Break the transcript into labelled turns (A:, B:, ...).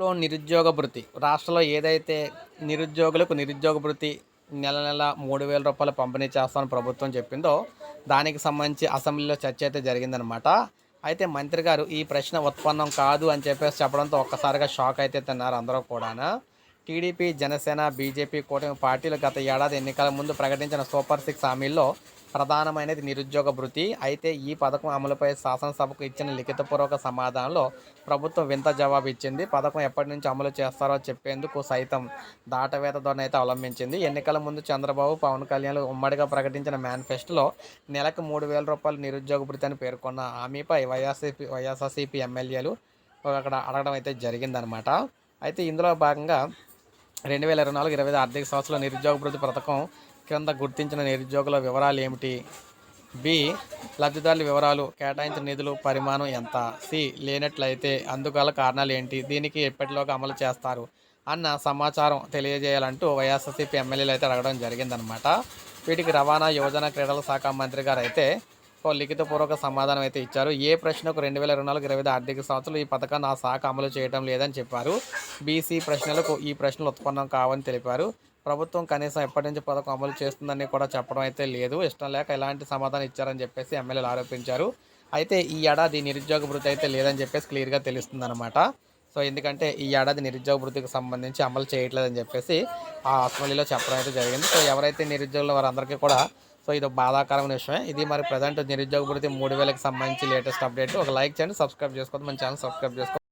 A: లో నిరుద్యోగ భృతి. రాష్ట్రంలో ఏదైతే నిరుద్యోగులకు నిరుద్యోగ భృతి నెల నెల మూడు వేల రూపాయలు పంపిణీ చేస్తామని ప్రభుత్వం చెప్పిందో దానికి సంబంధించి అసెంబ్లీలో చర్చ అయితే జరిగిందనమాట. అయితే మంత్రి గారు ఈ ప్రశ్న ఉత్పన్నం కాదు అని చెప్పేసి చెప్పడంతో ఒక్కసారిగా షాక్ అయితే తిన్నారు అందరూ కూడాను. టీడీపీ జనసేన బీజేపీ కూటమి పార్టీలు గత ఏడాది ఎన్నికల ముందు ప్రకటించిన సూపర్ సిక్స్ హామీల్లో ప్రధానమైనది నిరుద్యోగ భృతి. అయితే ఈ పథకం అమలుపై శాసనసభకు ఇచ్చిన లిఖితపూర్వక సమాధానంలో ప్రభుత్వం వింత జవాబు ఇచ్చింది పథకం ఎప్పటి నుంచి అమలు చేస్తారో చెప్పేందుకు సైతం దాటవేత ధోరణి అయితే అవలంబించింది. ఎన్నికల ముందు చంద్రబాబు పవన్ కళ్యాణ్ ఉమ్మడిగా ప్రకటించిన మేనిఫెస్టోలో నెలకు మూడు వేల రూపాయలు నిరుద్యోగ భృతి అని పేర్కొన్న హామీపై వైఎస్ఆర్సీపీ వైఎస్ఆర్సీపీ ఎమ్మెల్యేలు అక్కడ అడగడం అయితే జరిగిందనమాట అయితే ఇందులో భాగంగా రెండు వేల ఇరవై నాలుగు ఇరవై ఐదు ఆర్థిక సంవత్సరంలో నిరుద్యోగ భృతి పథకం క్రింద గుర్తించిన నిరుద్యోగుల వివరాలు ఏమిటి? బి. లబ్ధిదారుల వివరాలు కేటాయించిన నిధులు పరిమాణం ఎంత? సి. లేనట్లయితే అందుగల కారణాలు ఏంటి? దీనికి ఎప్పటిలోగా అమలు చేస్తారు? అన్న సమాచారం తెలియజేయాలంటూ వైఎస్ఆర్సీపీ ఎమ్మెల్యేలు అయితే అడగడం జరిగిందనమాట వీటికి రవాణా యువజన క్రీడల శాఖ మంత్రి గారు అయితే ఓ లిఖితపూర్వక సమాధానం అయితే ఇచ్చారు. ఏ ప్రశ్నకు రెండు వేల ఇరవై నాలుగు ఇరవై ఐదు ఆర్థిక సంవత్సరంలో ఈ పథకాన్ని ఆ శాఖ అమలు చేయడం లేదని చెప్పారు. బీసీ ప్రశ్నలకు ఈ ప్రశ్నలు ఉత్పన్నం కావని తెలిపారు. ప్రభుత్వం కనీసం ఎప్పటి నుంచి పథకం అమలు చేస్తుందని కూడా చెప్పడం అయితే లేదు. ఇష్టం లేక ఎలాంటి సమాధానం ఇచ్చారని చెప్పేసి ఎమ్మెల్యేలు ఆరోపించారు. అయితే ఈ ఏడాది నిరుద్యోగ భృతి అయితే లేదని చెప్పేసి క్లియర్గా తెలుస్తుందన్నమాట. సో ఎందుకంటే ఈ ఏడాది నిరుద్యోగ భృతికి సంబంధించి అమలు చేయట్లేదని చెప్పేసి ఆ అసెంబ్లీలో చెప్పడం అయితే జరిగింది. సో ఎవరైతే నిరుద్యోగులు వారందరికీ కూడా సో ఇది బాధాకరమైన విషయమే. ఇది మరి ప్రజెంట్ నిరుద్యోగ భృతి మూడు వేలకు సంబంధించి లేటెస్ట్ అప్డేట్ ఒక లైక్ చేయండి సబ్స్క్రైబ్ చేసుకోండి మన ఛానల్ సబ్స్క్రైబ్ చేసుకోండి